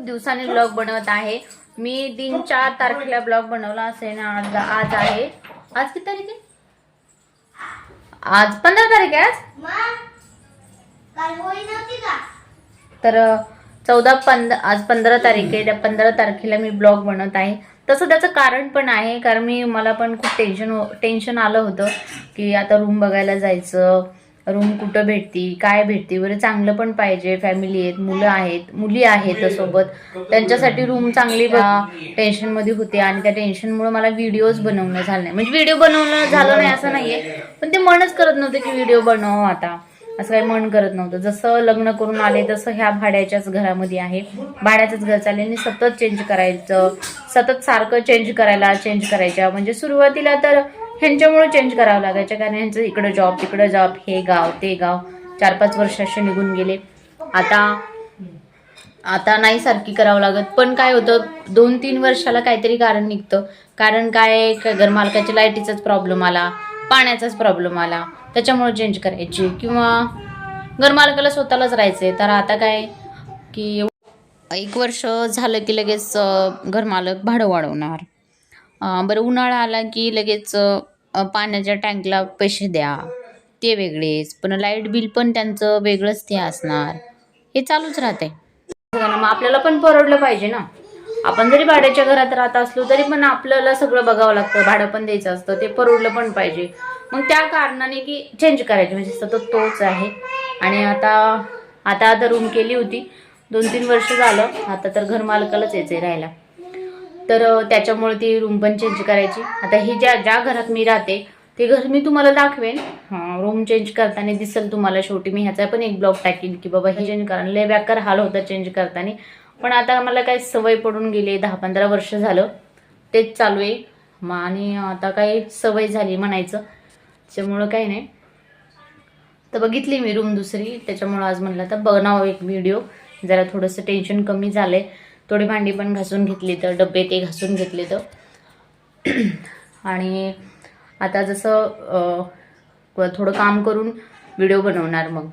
खूप दिवसांनी ब्लॉग बनवत आहे. मी तीन चार तारखेला ब्लॉग बनवला असेल ना आज आज आहे. आज किती तारीख आहे? आज पंधरा तारीख आहे आज? तर चौदा पंध आज पंधरा तारीख आहे. त्या पंधरा तारखेला मी ब्लॉग बनवत आहे. तसं त्याचं कारण पण आहे कारण मी मला पण खूप टेन्शन टेन्शन आलं होतं की आता रूम बघायला जायचं. रूम कुठं भेटती काय भेटती बरं चांगलं पण पाहिजे फॅमिली आहेत मुलं आहेत मुली आहेत सोबत त्यांच्यासाठी रूम चांगली टेन्शनमध्ये होते आणि त्या टेन्शनमुळे मला व्हिडिओज बनवणं झालं नाही. म्हणजे व्हिडिओ बनवणं झालं नाही असं नाहीये. पण ते मनच करत नव्हतं की व्हिडिओ बनव आता. असं काही मन करत नव्हतं. जसं लग्न करून आले तसं ह्या भाड्याच्याच घरामध्ये आहे. भाड्याचंच घर चालले. आणि सतत चेंज करायचं. सतत सारखं चेंज करायला चेंज करायच्या. म्हणजे सुरुवातीला तर ह्यांच्यामुळे चेंज करावं लागायचं. कारण ह्यांचं इकडं जॉब तिकडं जॉब हे गाव ते गाव. चार पाच वर्ष असे निघून गेले. आता आता नाही सारखी करावं लागत. पण काय होतं दोन तीन वर्षाला काहीतरी कारण निघतं. कारण काय घरमालकाच्या लाईटीचाच प्रॉब्लेम आला पाण्याचाच प्रॉब्लेम आला. त्याच्यामुळे चेंज करायची. किंवा घरमालकाला स्वतःलाच राहायचंय. तर आता काय की एक वर्ष झालं की लगेच घरमालक भाडं वाढवणार. बरं उन्हाळा आला की लगेच पाण्याच्या टँकला पैसे द्या. ते वेगळेच. पण लाइट बिल पण त्यांचं वेगळंच ते असणार. हे चालूच राहते. मग आपल्याला पण परवडलं पाहिजे ना? आपण जरी भाड्याच्या घरात राहत असलो तरी पण आपल्याला सगळं बघावं लागतं. भाडं पण द्यायचं असतं. ते परवडलं पण पाहिजे. मग त्या कारणाने की चेंज करायचे. म्हणजे सतत तोच आहे. आणि आता आता आता रूम केली होती. दोन तीन वर्ष झालं. आता तर घर मालकालाच आहे राहायला. तर त्याच्यामुळे ती रूम पण चेंज करायची. आता ही ज्या ज्या घरात मी राहते ते घर मी तुम्हाला दाखवेन. रूम चेंज करताना दिसेल तुम्हाला शेवटी. मी ह्याचा पण एक ब्लॉग टाकीन की बाबा हे चेंज करा. लय बेकार हाल होता चेंज करताना. पण आता मला काय सवय पडून गेली दहा पंधरा वर्ष झालं. तेच चालू आहे. मग आणि आता काय सवय झाली म्हणायचं. त्याच्यामुळं काही नाही. तर बघितली मी रूम दुसरी. त्याच्यामुळं आज म्हणलं तर बनवावं एक व्हिडिओ जरा थोडंसं टेन्शन कमी झालंय. थोडी भांडी पण घासून घेतली तर डबे ते घासून घेतले तर. आणि आता जसं थोडं काम करून व्हिडिओ बनवणार मग.